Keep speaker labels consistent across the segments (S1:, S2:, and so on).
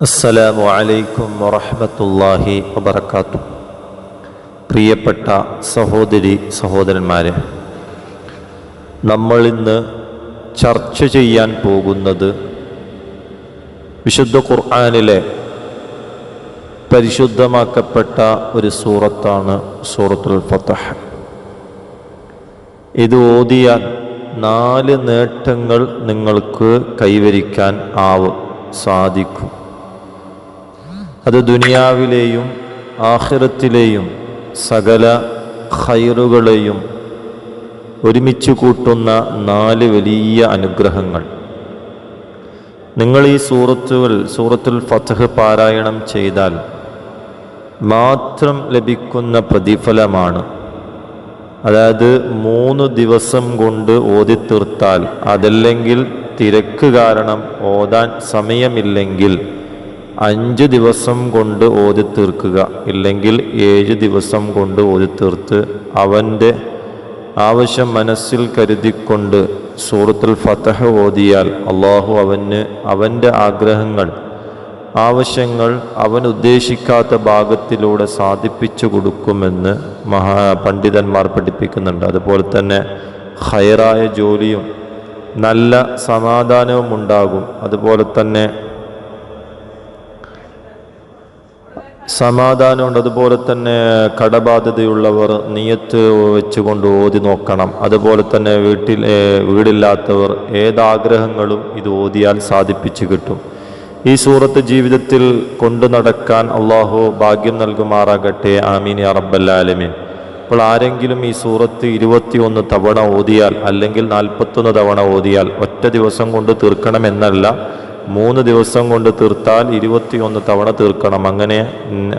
S1: അസ്സലാമു അലൈക്കും വറഹമത്തല്ലാഹി വബർക്കാത്തു പ്രിയപ്പെട്ട സഹോദരി സഹോദരന്മാരെ നമ്മളിന്ന് ചർച്ച ചെയ്യാൻ പോകുന്നത് വിശുദ്ധ ഖുർആാനിലെ പരിശുദ്ധമാക്കപ്പെട്ട ഒരു സൂറത്താണ് സൂറത്തുൽ ഫത്തഹ് ഇത് ഓതിയാൽ നാല് നേട്ടങ്ങൾ നിങ്ങൾക്ക് കൈവരിക്കാൻ ആവും സാധിക്കും. അത് ദുനിയാവിലെയും ആഹിറത്തിലെയും സകല ഖൈറുകളെയും ഒരുമിച്ച് കൂട്ടുന്ന നാല് വലിയ അനുഗ്രഹങ്ങൾ. നിങ്ങൾ ഈ സൂറത്തുകൾ സൂറത്തുൽ ഫതഹ് പാരായണം ചെയ്താൽ മാത്രം ലഭിക്കുന്ന പ്രതിഫലമാണ്. അതായത് മൂന്ന് ദിവസം കൊണ്ട് ഓതി തീർത്താൽ അതല്ലെങ്കിൽ തിരക്ക് കാരണം ഓതാൻ സമയമില്ലെങ്കിൽ അഞ്ച് ദിവസം കൊണ്ട് ഓതി തീർക്കുക ഇല്ലെങ്കിൽ ഏഴ് ദിവസം കൊണ്ട് ഓതി തീർത്ത് അവന്റെ ആവശ്യം മനസ്സിൽ കരുതിക്കൊണ്ട് സൂറത്തുൽ ഫതഹ് ഓതിയാൽ അള്ളാഹു അവന് അവന്റെ ആഗ്രഹങ്ങൾ ആവശ്യങ്ങൾ അവൻ ഉദ്ദേശിക്കാത്ത ഭാഗത്തിലൂടെ സാധിപ്പിച്ചു കൊടുക്കുമെന്ന് മഹാ പണ്ഡിതന്മാർ പഠിപ്പിക്കുന്നുണ്ട്. അതുപോലെ തന്നെ ഹൈറായ ജോലിയും നല്ല സമാധാനവും ഉണ്ടാകും. അതുപോലെ തന്നെ സമാധാനമുണ്ട് അതുപോലെ തന്നെ കടബാധ്യതയുള്ളവർ നീയത്ത് വെച്ചുകൊണ്ട് ഓതി നോക്കണം. അതുപോലെ തന്നെ വീട്ടിൽ വീടില്ലാത്തവർ ഏതാഗ്രഹങ്ങളും ഇത് ഓതിയാൽ സാധിപ്പിച്ചു കിട്ടും. ഈ സൂറത്ത് ജീവിതത്തിൽ കൊണ്ടു നടക്കാൻ അള്ളാഹു ഭാഗ്യം നൽകുമാറാകട്ടെ. ആമീൻ അറബല്ലാലമീൻ അപ്പോൾ ആരെങ്കിലും ഈ സൂറത്ത് ഇരുപത്തിയൊന്ന് തവണ ഓതിയാൽ അല്ലെങ്കിൽ നാൽപ്പത്തൊന്ന് തവണ ഓതിയാൽ ഒറ്റ ദിവസം കൊണ്ട് തീർക്കണമെന്നല്ല. മൂന്ന് ദിവസം കൊണ്ട് തീർത്താൽ ഇരുപത്തിയൊന്ന് തവണ തീർക്കണം. അങ്ങനെ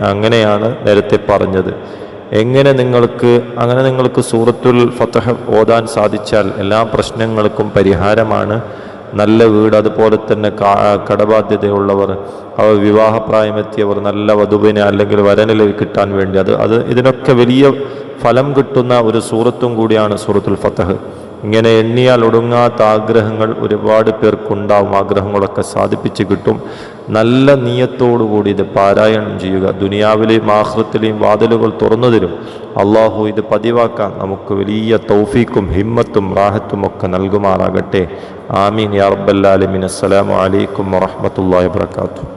S1: അങ്ങനെയാണ് നേരത്തെ പറഞ്ഞത്. എങ്ങനെ നിങ്ങൾക്ക് അങ്ങനെ നിങ്ങൾക്ക് സൂറത്തുൽ ഫത്തഹ് ഓതാൻ സാധിച്ചാൽ എല്ലാ പ്രശ്നങ്ങൾക്കും പരിഹാരമാണ്. നല്ല വീട് അതുപോലെ തന്നെ കടബാധ്യതയുള്ളവർ അവർ വിവാഹപ്രായമെത്തിയവർ നല്ല വധുവിനെ അല്ലെങ്കിൽ വരനിൽ കിട്ടാൻ വേണ്ടി. അത് അത് ഇതിനൊക്കെ വലിയ ഫലം കിട്ടുന്ന ഒരു സൂറത്തും കൂടിയാണ് സൂറത്തുൽ ഫതഹ്. ഇങ്ങനെ എണ്ണിയാൽ ഒടുങ്ങാത്ത ആഗ്രഹങ്ങൾ ഒരുപാട് പേർക്കുണ്ടാവും. ആഗ്രഹങ്ങളൊക്കെ സാധിപ്പിച്ച് കിട്ടും. നല്ല നീയത്തോടുകൂടി ഇത് പാരായണം ചെയ്യുക. ദുനിയാവിലെയും ആഹ്ലത്തിലെയും വാതിലുകൾ തുറന്നു തരും അള്ളാഹു ഇത് പതിവാക്കാൻ നമുക്ക് വലിയ തൗഫീക്കും ഹിമ്മത്തും റാഹത്തും ഒക്കെ നൽകുമാറാകട്ടെ. ആമീൻ യാ റബ്ബല്ലാലിമിൻ അസ്സലാമു അലൈക്കും വറഹമത്തല്ലാ വാത്തു